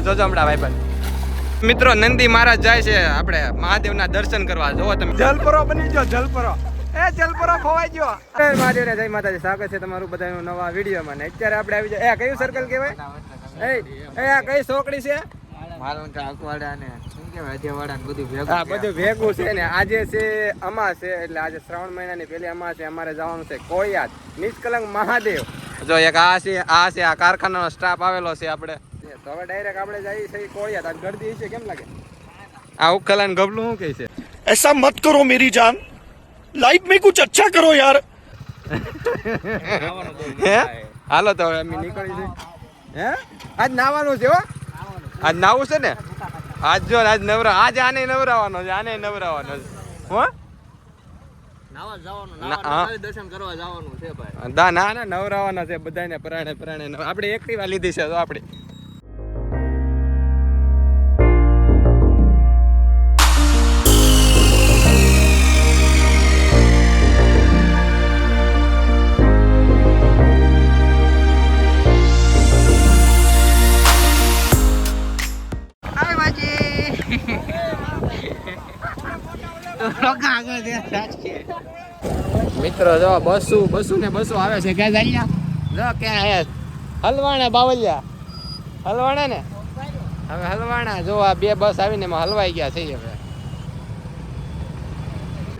જોજો હમણાં ભાઈબંધ મિત્રો નંદી મહારાજ જાય છે આપણે મહાદેવના દર્શન કરવા. જોવો તમે. જલપરો બની ગયો જલપરો. એ જલપરો ખોવાઈ ગયો. એ મહાદેવ જય માતાજી. સ્વાગત છે તમારું બધાનું નવા વિડીયોમાં. ને અત્યારે આપણે આવી જાય એ કયું સર્કલ કહેવાય? એ એ આ કઈ સોકડી છે? મારું તો ને. બધું ભેગું હા બધું ભેગું છે ને. આજે છે અમાસ છે એટલે આજે શ્રાવણ મહિનાની પહેલી અમાસ છે. અમારે જવાનું છે કોળિયાદ. નિષ્કલંક મહાદેવ. જો એક આ છે આ છે આ કારખાનાનો સ્ટાફ આવેલો છે આપણે. તો હવે ડાયરેક્ટ આપણે જઈએ છીએ કોળિયા તાર ગળદી છે કેમ લાગે? આ ઉકલા ને શું કહે છે? એસા મત કરો મેરી જાન લાઈફ મેં અચ્છા કરો યાર હાલો તો હવે અમે નીકળી જઈએ હે આજ નાવાનું છે હો આજ નાવું છે ને આજ જો આજ નવરા આજ આને નવરાવાનો છે આને નવરાવાનો છે હો ના ના નવરાવાના છે બધાને પ્રાણે પ્રાણે. આપણે એકટીવા લીધી છે તો આપણે. મિત્રો, જો બસો બસો ને બસો આવે છે. ક્યાં જાય જો ક્યાં આયા હલવાણા બાવલિયા હલવાણા ને? હવે હલવાણા. જો આ બે બસ આવીને એમાં હલવાઈ ગયા છે હવે.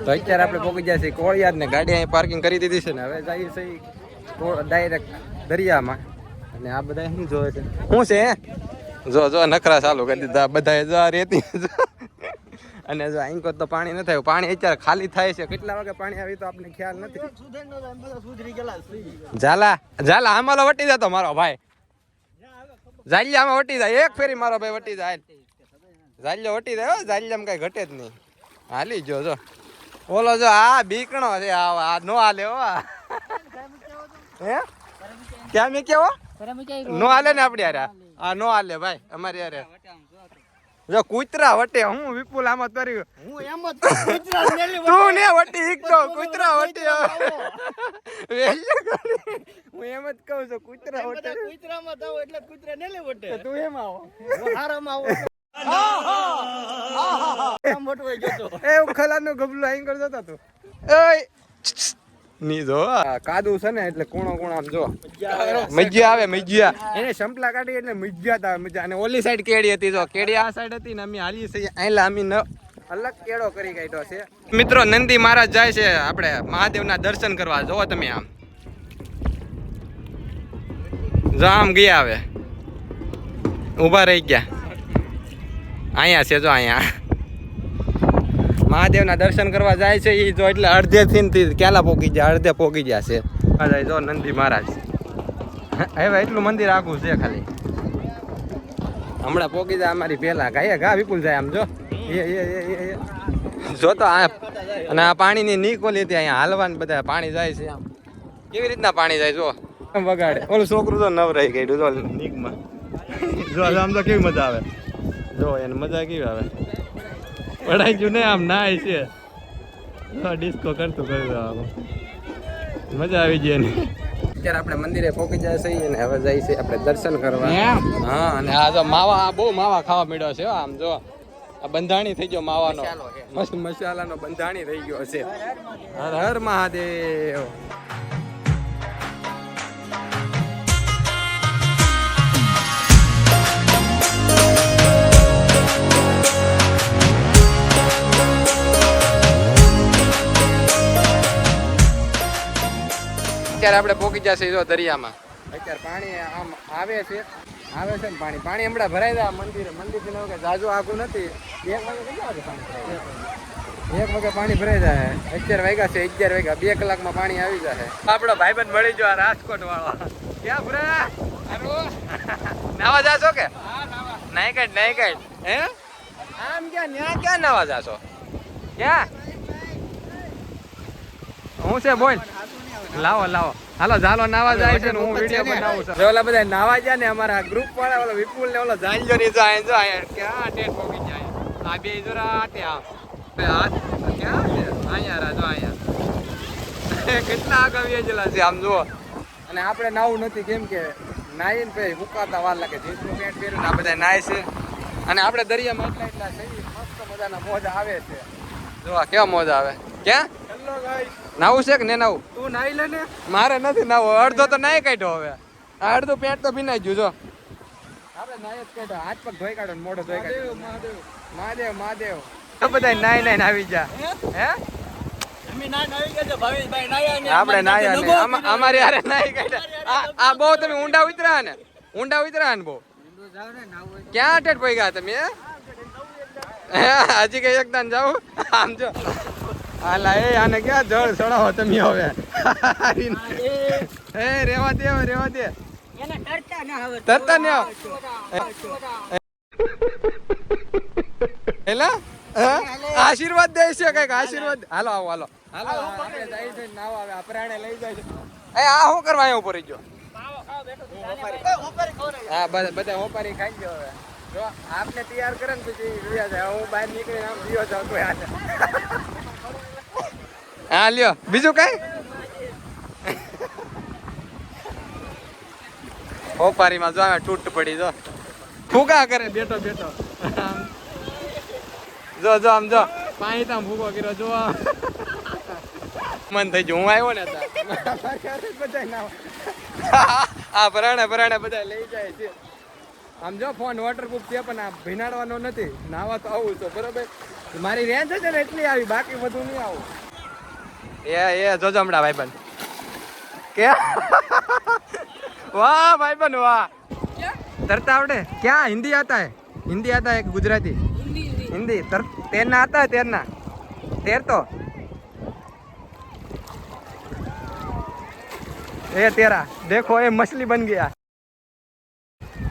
તો અત્યારે આપણે પહોંચી ગયા છીએ કોળિયાદ ને ગાડી અહીં પાર્કિંગ કરી દીધી છે ને હવે જઈએ છીએ ડાયરેક્ટ દરિયામાં. અને આ બધા શું જોવે છે. શું છે, હે? જો જો, નખરા ચાલુ કરી દીધા. બધા જો આ રેતી. અને જો અહીં તો પાણી ન થાય પાણી અત્યારે ખાલી થાય છે. કેટલા વાગે પાણી આવી તો આપણે ખ્યાલ નથી. ઝાલા ઝાલા આમાં વટી જતો મારો ભાઈ. ઝાલિયા આમાં વટી જાય એક ફેરી મારો ભાઈ વટી જાય. ઝાલિયો વટી જાય હો ઝાલિયામાં કઈ ઘટે જ નહીં. હાલી જો જો. ઓલો જો આ બીકણો છે આ નો હાલે હો. હે? ક્યાં મેં કેવો નો હાલે ને આપડી યાર આ નો હાલે ભાઈ અમારી યારે જો કૂતરા વટે હું વિપુલ આમાં તરી હું એમ જ તું ને વટી ઈકતો કૂતરા વટે વેલ્યો હું એમ જ કહું છું કૂતરા વટે. કૂતરામાં જાવ એટલે કૂતરા ને લે વટે. તું એમ આવો. આરામ આવો આમ મોટો ગયો તો. એ ખલાનું ગબલું આઈ કરતો હતો તું. એય ની જો કાદુ છે ને એટલે કોણો કોણો આમ જો. મજ્જા આવે મજ્જા. એને સંપલા કાઢી એટલે મજ્જા તા મજા અને ઓલી સાઈડ કેડી હતી જો. કેડી આ સાઈડ હતી ને અમે હાલી છે આયલા અમે ન અલગ કેડો કરી કાઢ્યો છે. મિત્રો નંદી મહારાજ જાય છે આપણે મહાદેવના દર્શન કરવા. જોવો તમે આમ. જો આમ ગયા હવે. ઊભા રહી ગયા. અહીંયા છે જો અહીંયા. મહાદેવના દર્શન કરવા જાય છે એ જો એટલે અડધે થી ક્યાલા પોકી જાય અડધે પોકી જાય છે. આ જાય જો નંદી મહારાજ. હવે એટલું મંદિર આખું છે ખાલી. હમણાં પોકી જાય અમારી પેલા ગાય ગા વિપુલ જાય આમ જો. જો તો આ અને આ પાણીની નીકોલી હતી અહીંયા હાલવાન બધા પાણી જાય છે આમ. કેવી રીતના પાણી જાય જો? વગાડે. ઓલું છોકરું તો નવરાઈ ગયું જો નીકમાં. જો આમ તો કેવી મજા આવે. જો એને મજા કેવી આવે. પડાઈ ગયું ને આમ નાય છે. ડિસ્કો કરતું કરતું આમ મજા આવી ગઈ ને અત્યારે આપણે મંદિરે પહોંચી જાય છે ને હવે જાય છે આપણે દર્શન કરવા. હા અને આ જો માવા આ બહુ માવા ખાવા મળ્યો છે હો આમ જો. આ બંધાણી થઈ ગયો માવાનો. મસ્ત મસાલાનો બંધાણી થઈ ગયો છે. હર હર મહાદેવ. અત્યારે આપણે પોકી જશે જો દરિયામાં. અત્યારે પાણી આમ આવે છે આવે છે ને પાણી. પાણી હમણાં ભરાઈ જાય મંદિરે મંદિર. થી કે જાજુ આગું નથી. એક વાગે કેટલા વાગે પાણી એક વાગે પાણી ભરાઈ જાય. અગિયાર વાગ્યા છે અગિયાર વાગ્યા. બે કલાકમાં પાણી આવી જાય. આપણો ભાઈબંધ મળી જો આ રાજકોટ વાળો. ક્યાં ભરા નાવા જાશો કે? નહીં કાઢ નહીં કાઢ હે? આમ ક્યાં ન્યા ક્યાં નાવા જાશો? ક્યાં? હું છે બોલ. લાવો લાવો. હાલો ઝાલો નાવા જાય છે હું વીડિયો બનાવું છું. ઓલા બધા નાવા ગયા ને અમારા ગ્રુપ વાળા ઓલો વિપુલ ને ઓલો જાંજો ની જાય જો કે આ ટેટ પોગી જાય આ બે જરા આતે આ બે હાથ ક્યાં છે? અહીંયા રા જો અહીંયા. કેટલા આગળ વેચેલા છે આમ જુઓ. અને આપણે નાવું નથી કેમ કે નાઈને પછી હુકાતા વાર લાગે. જીન્સનું પેન્ટ પહેર્યું ને આ બધા નાય છે. અને આપણે દરિયામાં એટલા એટલા જઈએ મસ્ત મજાના મોજા આવે છે. જો આ કેવા મોજા આવે. ક્યાં? નાવું છે કે ને નાવું? તું નાઈ લે ને. મારે નથી નાવું અડધો તો નાઈ કાઢ્યો હવે. આ અડધું પેન્ટ તો ભીનાઈ ગયું જો. આપણે નાઈ જ કાઢો હાથ પગ ધોઈ કાઢો મોઢો ધોઈ કાઢો મહાદેવ. મહાદેવ મહાદેવ. તો બધા નાઈ નાઈ આવી જા. હે? અમે ના નાઈ ગયા છે ભાવેશભાઈ નાયા ને આપણે નાયા અમારે યારે નાઈ કાઢ્યા. આ બહુ તમે. ઊંડા ઉતરા ને. ઊંડા ઉતરા ને બહુ. ક્યાં અટેટ પડી ગયા તમે હે? હજી કઈ એકદાન જાવ આમ જો. હાલા એ આને ક્યાં જળ ચડાવો તમે હવે? એ રેવા દે રેવા દે. એને તરતા ના આવે તરતા ને એલા આશીર્વાદ દે છે કંઈક આશીર્વાદ. હાલો આવો હાલો. હાલો આપણે જાય છે નાવ આવે આ પ્રાણે લઈ જાય છે. એ આ શું કરવા અહીંયા ઉપર ગયો? હા બધા બધા હોપારી ખાઈ ગયો હવે. જો આપને તૈયાર કરે ને પછી જાય. હું બહાર નીકળીને આમ દિયો જાવ તો હાલે હા લ્યો. બીજું કઈ? હોપારીમાં જો આમે તૂટ પડી જો. ફૂકા કરે? બેઠો બેઠો. જો જો આમ જો. પાણી તામ ફૂકો કર્યો જો. મન થઈ ગયું હું આવ્યો ને આ પરાણે પરાણે બધા લઈ જાય છે. આમ જો ફોન વોટરપ્રૂફ છે પણ આ ભીનાડવાનો નથી. નાવા તો આવું તો બરોબર? મારી રેન્જ છે ને એટલી આવી બાકી બધું નહીં આવું. એ એ જોજો હમણાં ભાઈબંધ કે વાહ ભાઈબંધ વાહ તરતા આવડે ક્યાં હિન્દી આતા હે હિન્દી આતા હે કે ગુજરાતી हिंदी तर तैरना आता है तैरना तैर तो ये तेरा देखो ये मछली बन गया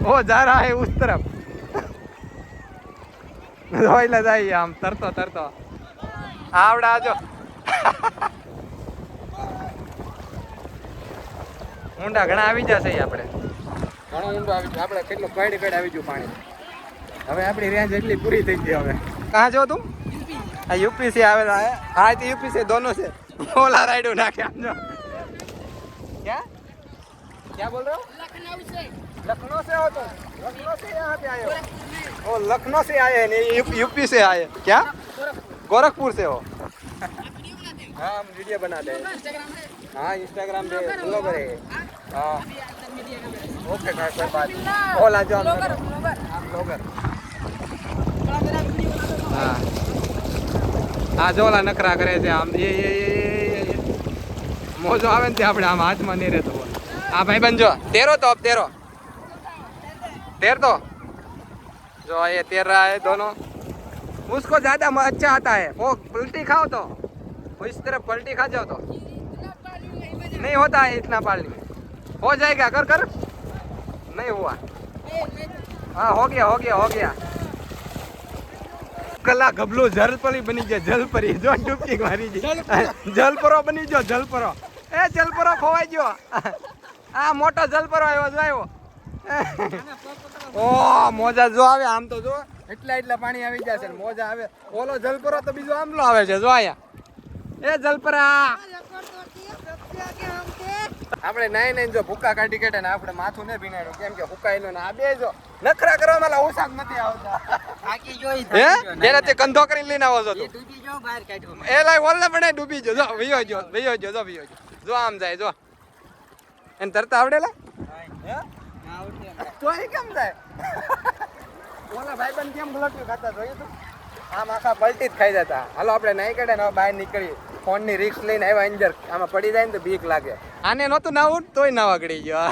वो जा रहा है उस तरफ જોઈ જાય આમ તરતો તરતો આવડા જો ઊંડા ઘણા આવી જશે આપણે ઘણો ઊંડો આવી ગયો આપણે કેટલો કડ કડ આવી ગયું પાણી હવે આપણી રેન્જ એટલી પૂરી થઈ ગઈ હવે કાં જો તું આ યુપીસી આવેલા હે હા તો યુપીસી દોનો છે ઓલા રાઈડો નાખે આમ જો ક્યાં क्या बोल रहे हो लखनऊ से लखनऊ से हो तो लखनऊ से यहाँ पे आए हो ओ लखनऊ से आए हैं यूपी से आए क्या गोरखपुर से हो हाँ हम वीडियो बनाते हैं हाँ इंस्टाग्राम पे ब्लॉगर है हाँ ओके कोई कोई बात नहीं ओला जो हम हम ब्लॉगर હા હા જો ઓલા નખરા કરે છે આમ એ એ એ, એ, એ, એ. મોજો આવે ને તે આપણે આમ હાથમાં નહીં રહેતો હોય. હા ભાઈ બંધ જો તેરો તો અબ તેરો तेर तो जो ये तेर रहा है दोनों उसको ज्यादा म- अच्छा आता है वो पलटी खाओ तो वो इस तरफ पलटी खा जाओ तो नहीं होता है इतना पालनी में हो जाएगा कर कर नहीं हुआ हाँ हो गया हो गया हो गया કલા ગબલો જલપરી બની જાય જલપરી જો ડૂબકી મારી ગઈ જલપરો બની ગયો જલપરો એ જલપરો ખોવાઈ ગયો આ મોટો જલપરો આવ્યો જો આવ્યો ઓ મોજા જો આવે આમ તો જો એટલા એટલા પાણી આવી જશે ને મોજા આવે ઓલો જલપરો તો બીજો આમલો આવે છે જો આયા એ જલપરા. આપણે નાઈ નાઈ જો ભૂકા કાઢી કાઢે ને આપણે માથું ને ભીનાડ્યું. કેમ કે હુકાયેલું ને આ બે જો. નખરા કરવા માલા ઓછા નથી આવતા. થાકી જોઈ હે? તેનાથી કંધો કરીને લઈને આવો છો તું. ડૂબી જો બહાર કાઢ્યો એ લાય ઓલે પણ ડૂબી જો જો વિયો જો વિયો જો જો વિયો જો જો આમ જાય જો. એને તરતા આવડેલા હે? ના આવડે. તો એ કેમ જાય? ઓલા ભાઈબંધ કેમ બલટ્યું ખાતા જોયું તું? આમ આખા પલટી જ ખાઈ જતા. હાલો આપણે નહીં કાઢે ને બહાર નીકળી ફોનની રિક્સ લઈને આવ્યા અંદર આમાં પડી જાય ને તો બીક લાગે. આને નહોતું નાવું તોય નાવા ગળી ગયો.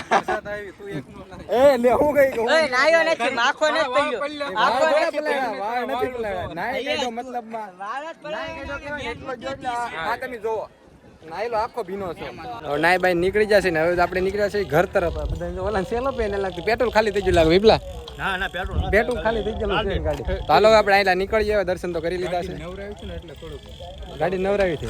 એ લે હું ગઈ કહું ઓય, નાયો નથી, માખો નથી પડ્યો. માખો નથી પડ્યો. વાળ નથી પલાળ્યા. નાઈ કાઢ્યો મતલબમાં. વાળ જ કે એટલો જો આ તમે જોવો નાયલો આખો ભીનો છે. હવે નાય બાય નીકળી જશે ને હવે આપણે નીકળ્યા છે ઘર તરફ. બધા ઓલા સેલો પે ને લાગતું પેટ્રોલ ખાલી થઈ ગયું લાગે વિપલા. ના ના પેટ્રોલ પેટ્રોલ ખાલી થઈ ગયેલું છે ગાડી. તો હાલો આપણે આયલા નીકળીએ દર્શન તો કરી લીધા છે. ગાડી નવરાવી છે.